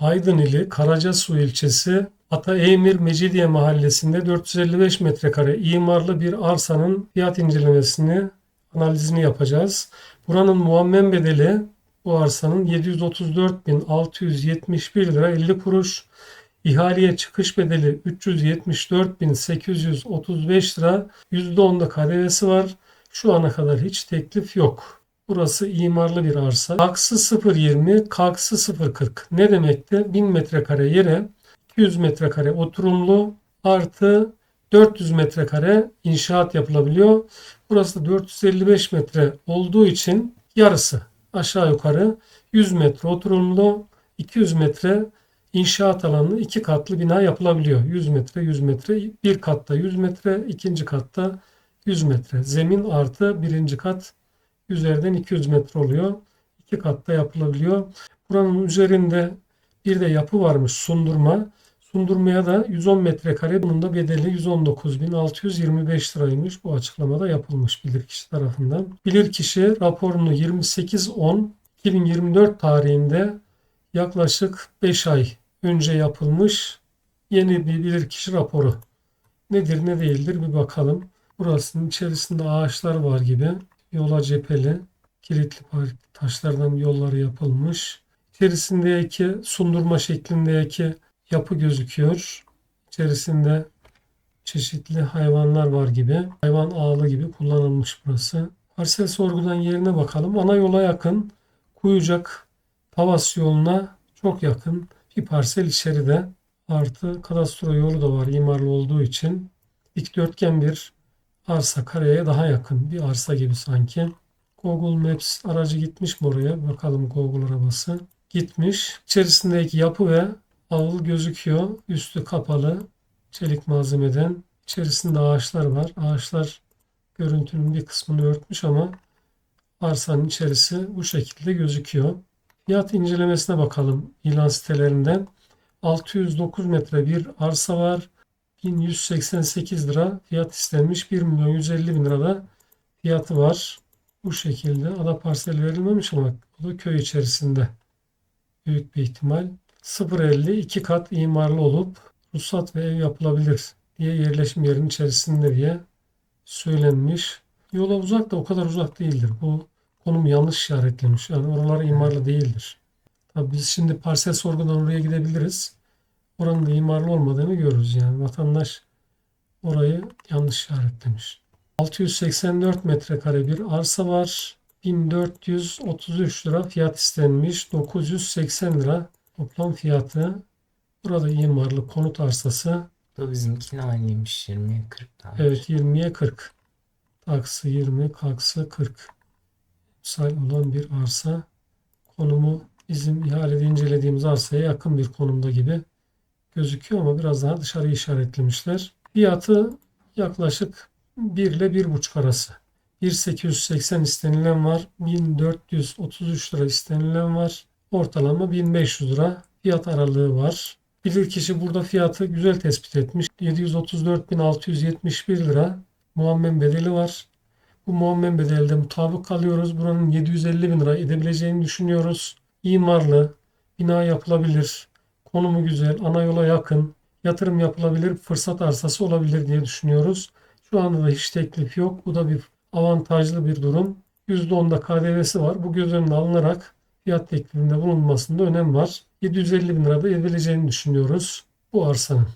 Aydın ili Karacasu ilçesi Ataeymir Mecidiye mahallesinde 455 metrekare imarlı bir arsanın fiyat incelemesini, analizini yapacağız. Buranın muammen bedeli bu arsanın 734.671 lira 50 kuruş. İhaleye çıkış bedeli 374.835 lira. %10'da KDV'si var. Şu ana kadar hiç teklif yok. Burası imarlı bir arsa. Kaksı 0.20, kaksı 0.40. Ne demekti? 1000 metrekare yere 200 metrekare oturumlu artı 400 metrekare inşaat yapılabiliyor. Burası da 455 metre olduğu için yarısı aşağı yukarı 100 metre oturumlu 200 metre inşaat alanlı iki katlı bina yapılabiliyor. 100 metre 100 metre bir katta 100 metre ikinci katta 100 metre. Zemin artı birinci kat üzerden 200 metre oluyor. İki katta yapılabiliyor. Buranın üzerinde bir de yapı varmış sundurma. Sundurmaya da 110 metrekare bunun da bedeli 119.625 liraymış. Bu açıklamada yapılmış bilirkişi tarafından. Bilirkişi raporunu 28.10.2024 tarihinde yaklaşık 5 ay önce yapılmış yeni bir bilirkişi raporu. Nedir ne değildir bir bakalım. Burasının içerisinde ağaçlar var gibi. Yola cepheli kilitli taşlardan yolları yapılmış. İçerisindeki sundurma şeklindeki yapı gözüküyor. İçerisinde çeşitli hayvanlar var gibi. Hayvan ağlı gibi kullanılmış burası. Parsel sorgudan yerine bakalım. Ana yola yakın Kuyucak Pavas yoluna çok yakın bir parsel içeride. Artı kadastro yolu da var imarlı olduğu için. Dikdörtgen bir arsa kareye daha yakın bir arsa gibi sanki. Google Maps aracı gitmiş mi oraya? Bakalım Google arabası. Gitmiş. İçerisindeki yapı ve avlu gözüküyor. Üstü kapalı. Çelik malzemeden. İçerisinde ağaçlar var. Ağaçlar görüntünün bir kısmını örtmüş ama arsanın içerisi bu şekilde gözüküyor. Fiyat incelemesine bakalım ilan sitelerinden. 609 metre bir arsa var. 1188 lira fiyat istenmiş. 1 milyon 150 bin lirada fiyatı var. Bu şekilde ada parsel verilmemiş ama o da köy içerisinde. Büyük bir ihtimal. 0.50 iki kat imarlı olup ruhsat ve ev yapılabilir diye yerleşim yerinin içerisinde diye söylenmiş. Yola uzak da o kadar uzak değildir. Bu konum yanlış işaretlemiş. Yani oralar imarlı değildir. Tabii biz şimdi parsel sorgudan oraya gidebiliriz. Oranın da imarlı olmadığını görürüz yani. Vatandaş orayı yanlış işaretlemiş. 684 metrekare bir arsa var. 1433 lira fiyat istenmiş. 980 lira toplam fiyatı. Burada imarlı konut arsası. Bu bizimkine aynıymış 20'ye 40 tane. Evet 20'ye 40. Taksı 20, kaksı 40. Misal olan bir arsa. Konumu bizim ihalede incelediğimiz arsaya yakın bir konumda gibi gözüküyor ama biraz daha dışarı işaretlemişler. Fiyatı yaklaşık 1 ile 1,5 arası. 1.880 istenilen var. 1433 lira istenilen var. Ortalama 1500 lira fiyat aralığı var. Bilirkişi burada fiyatı güzel tespit etmiş. 734.671 lira muammen bedeli var. Bu muammen bedelde mutabık kalıyoruz. Buranın 750 bin lira edebileceğini düşünüyoruz. İmarlı, bina yapılabilir, konumu güzel, ana yola yakın, yatırım yapılabilir, fırsat arsası olabilir diye düşünüyoruz. Şu anda da hiç teklif yok. Bu da bir avantajlı bir durum. %10'da KDV'si var. Bu göz önüne alınarak fiyat teklifinde bulunmasında önem var. 750 bin lirada edebileceğini düşünüyoruz bu arsanın.